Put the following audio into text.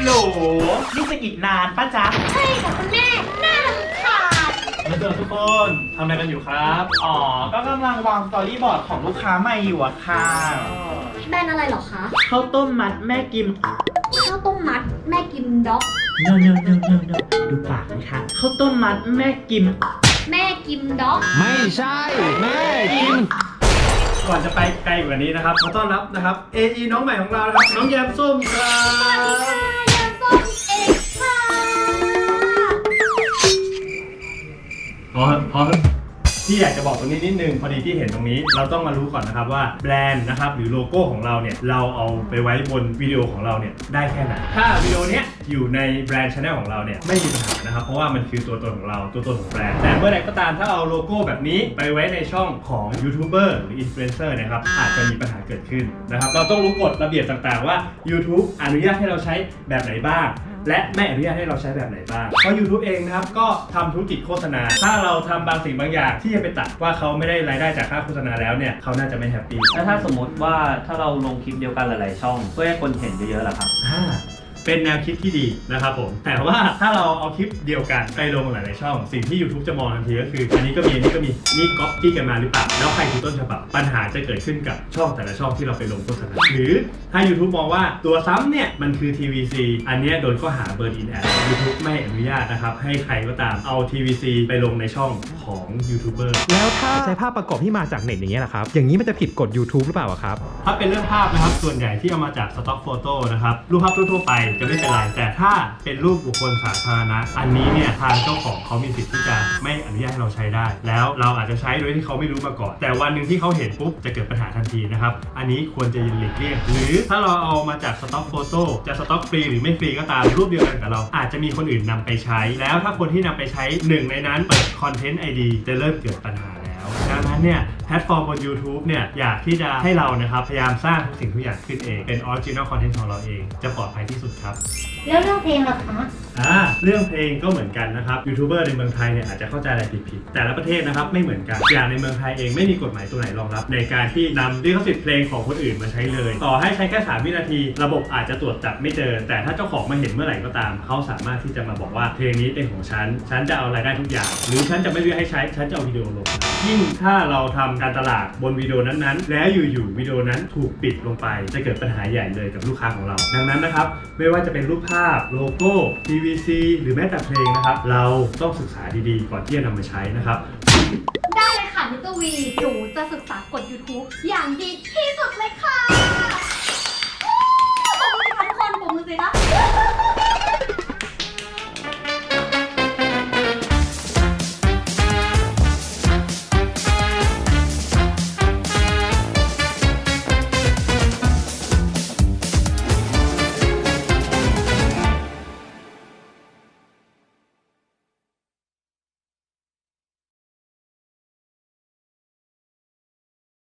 ฮัลโหลนี่จะอีกนานป้าจ๊ะใช่ค่ะคุณแม่น่ารำคาญแล้วเจอทุกคนทำอะไรกันอยู่ครับ อ๋อ ก็กำลังวางสตอรี่บอร์ดของลูกค้าใหม่อยู่อะค่ะแบรนด์อะไรเหรอคะข้าวต้มมัดแม่กิมข้าวต้มมัดแม่กิมด็อกเนอะเนอะเนอะเนอะเนอะดูปากนะคะข้าวต้มมัดแม่กิม แม่กิมด็อก ไม่ใช่ แม่กินก่อนจะไปไกลกว่านี้นะครับมาต้อนรับนะครับ AE น้องใหม่ของเรานะครับ น้องแยมส้มครับ พอพอที่อยากจะบอกตรงนี้นิดนึงพอดีที่เห็นตรงนี้ เราต้องมารู้ก่อนนะครับว่าแบรนด์นะครับหรือโลโก้ของเราเนี่ยเราเอาไปไว้บนวิดีโอของเราเนี่ยได้แค่ไหนถ้าวิดีโอเนี้ยอยู่ในแบรนด์ช anel ของเราเนี่ยไม่มีปัญหานะครับเพราะว่ามันคือตัวตนของเราตัวตนของแบรนด์แต่เมื่อใดก็ตามถ้าเอาโลโก้แบบนี้ไปไว้ในช่องของยูทูบเบอร์หรืออินฟลูเอนเซอร์นะครับอาจจะมีปัญหาเกิดขึ้นนะครับเราต้องรู้กฎระเบียบต่างๆว่า YouTube อนุญาตให้เราใช้แบบไหนบ้าง และไม่อนุญาตให้เราใช้แบบไหนบ้าง เพราะ YouTube เองนะครับ ก็ทำธุรกิจโฆษณา ถ้าเราทำบางสิ่งบางอย่างที่จะไปตัดว่าเขาไม่ได้รายได้จากค่าโฆษณาแล้วเนี่ยเขาน่าจะไม่แฮปปี้แล้วถ้าสมมติว่าถ้าเราลงคลิปเดียวกันหลาย ๆ ช่อง เพื่อให้คนเห็นเยอะๆล่ะครับ อ่า เป็นแนวคิดที่ดีนะครับผม แต่ว่าถ้าเราเอาคลิปเดียวกันไปลงหลายๆช่อง สิ่งที่ YouTube จะมองทันทีก็คือ อันนี้ก็มีอันนี้ก็มีนี่ก๊อปปี้กันมาหรือเปล่าแล้วใครคือต้นฉบับปัญหาจะเกิดขึ้นกับช่องแต่ละช่องที่เราไปลงโฆษณาหรือถ้า YouTube มองว่าตัวซ้ำเนี่ยมันคือ TVC อันเนี้ยโดนข้อหา Burn in Ad YouTube ไม่อนุญาตนะครับให้ใครก็ตามเอา TVC ไปลงในช่องของยูทูบเบอร์แล้วถ้าใช้ภาพประกอบที่มาจากเน็ตอย่างเงี้ยล่ะครับ อย่างนี้มันจะผิดกฎ YouTube หรือเปล่าอะครับ ถ้าเป็นเรื่องภาพนะครับส่วนใหญ่ที่เอามาจากสต็อกโฟโต้นะครับรูปภาพทั่วๆไปจะไม่เป็นไร แต่ถ้าเป็นรูปบุคคลสาธารณะ อันนี้เนี่ยทางเจ้าของเขามีสิทธิ์ที่จะไม่อนุญาตให้เราใช้ได้ แล้วเราอาจจะใช้โดยที่เขาไม่รู้มาก่อน แต่วันหนึ่งที่เขาเห็นปุ๊บจะเกิดปัญหาทันทีนะครับ อันนี้ควรจะหลีกเลี่ยง หรือถ้าเราเอามาจากสต็อกโฟโต้จะสต็อกฟรีหรือไม่ฟรีก็ตามรูปเดียวกันกับเราอาจจะมีคนอื่นนำไปใช้ แล้วถ้าคนที่นำไปใช้หนึ่งในนั้นเปิดคอนเทนต์ไอดีจะเริ่มเกิดปัญหาแล้วดังนั้นเนี่ย พลตฟอร์มบน YouTube เนี่ยอยากที่จะให้เรานะครับพยายามสร้างทุกสิ่งทุกอย่างขึ้นเอง เป็นออริจิน l ลคอนเทนต์ของเราเอง จะปลอดภัยที่สุดครับ แล้วเรื่องเพลงล่ะคะอ่าเรื่องเพลงก็เหมือนกันนะครับยูทูบเบอร์ในเมืองไทยเนี่ยอาจจะเข้าใจอะไรผิดๆแต่ละประเทศนะครับไม่เหมือนกันอย่างในเมืองไทยเองไม่มีกฎหมายตัวไหนรองรับ ในการที่นำลิขสิทธิ์เพลงของคนอื่นมาใช้เลย ต่อให้ใช้แค่3วินาที ระบบอาจจะตรวจจับไม่เจอ แต่ถ้าเจ้าของมาเห็นเมื่อไหร่ก็ตาม เขาสามารถที่จะมาบอกว่าเพลงนี้เป็นของฉันฉันจะเอารายได้ทุกอย่าง หรือฉันจะไม่เลือกให้ใช้ฉันจะเอาวิดีโอลงยิ่งถ้าเราทำการตลาดบนวิดีโอนั้นๆ แล้วอยู่ๆวิดีโอนั้นถูกปิดลงไป จะเกิดปัญหาใหญ่เลยกับลูกค้าของเรา ดังนั้นนะครับ ไม่ว่าจะเป็นรูปภาพโลโก้ PVC หรือแม้แต่เพลงนะครับ เราต้องศึกษาดีๆ ก่อนที่จะนำมาใช้นะครับ ได้เลยค่ะมิสเตอร์วีหนูจะศึกษากฎ YouTube อย่างดีที่สุดเลยค่ะปรบมือสิคะทุกคนปรบมือสิคะ